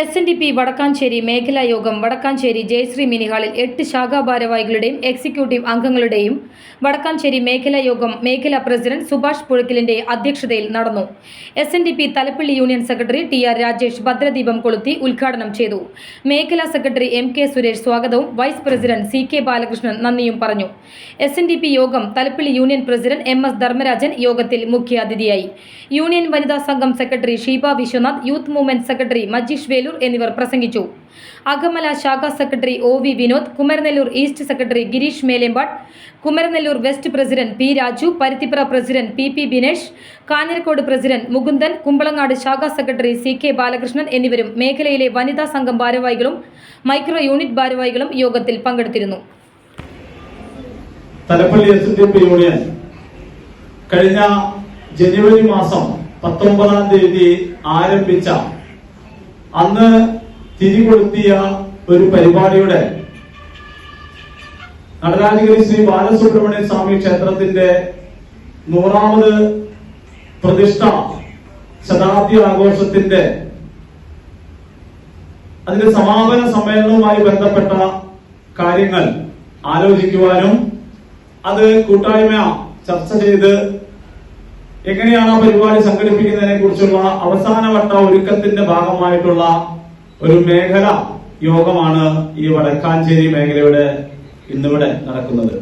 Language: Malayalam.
S N D P Vadakkanchery മേഖലാ യോഗം വടക്കാഞ്ചേരി ജയശ്രീ മിനിഹാളിൽ എട്ട് ശാഖാ ഭാരവാഹികളുടെയും എക്സിക്യൂട്ടീവ് അംഗങ്ങളുടെയും വടക്കാഞ്ചേരി മേഖലാ യോഗം മേഖലാ പ്രസിഡന്റ് സുഭാഷ് പുഴക്കിലിന്റെ അധ്യക്ഷതയിൽ നടന്നു. S N D P Thalappilly union secretary T R Rajesh ഭദ്രദീപം കൊളുത്തി ഉദ്ഘാടനം ചെയ്തു. മേഖലാ സെക്രട്ടറി എം കെ സുരേഷ് സ്വാഗതവും vice president C K Balakrishnan നന്ദിയും പറഞ്ഞു. എസ് എൻ ഡി പി യോഗം Thalappilly union president M S Dharmarajan യോഗത്തിൽ മുഖ്യാതിഥിയായി. യൂണിയൻ വനിതാ സംഘം secretary Sheeba Viswanath youth movement secretary Majeesh Velur എന്നിവർ പ്രസംഗിച്ചു. അകമല ശാഖാ secretary O V Vinod Kumaranellur east secretary Gireesh Melempad Kumaranellur west president P Raju Paruthippura president P P Binesh Kanjirakkode president Mukundan Kumbalangad ശാഖാ സെക്രട്ടറി സി കെ ബാലകൃഷ്ണൻ എന്നിവരും മേഖലയിലെ വനിതാ സംഘം ഭാരവാഹികളും മൈക്രോ യൂണിറ്റ് ഭാരവാഹികളും യോഗത്തിൽ പങ്കെടുത്തിരുന്നു. Thalappilly S D P union കഴിഞ്ഞ ജനുവരി മാസം പത്തൊമ്പതാം തീയതി ആരംഭിച്ച അന്ന് തിരികൊളുത്തിയ ഒരു പരിപാടിയുടെ നടരാജഗിരി ശ്രീ ബാലസുബ്രഹ്മണ്യ സ്വാമി ക്ഷേത്രത്തിന്റെ നൂറാമത് പ്രതിഷ്ഠ ശതാബ്ദി ആഘോഷത്തിന്റെ അതിന്റെ സമാപന സമ്മേളനവുമായി ബന്ധപ്പെട്ട കാര്യങ്ങൾ ആലോചിക്കുവാനും അത് കൂട്ടായ്മ ചർച്ച ചെയ്ത് എങ്ങനെയാണ് ആ പരിപാടി സംഘടിപ്പിക്കുന്നതിനെ കുറിച്ചുള്ള അവസാനവട്ട ഒരുക്കത്തിന്റെ ഭാഗമായിട്ടുള്ള ഒരു മേഖല യോഗമാണ് ഈ വടക്കാഞ്ചേരി മേഖലയുടെ ഇന്നിവിടെ നടക്കുന്നത്.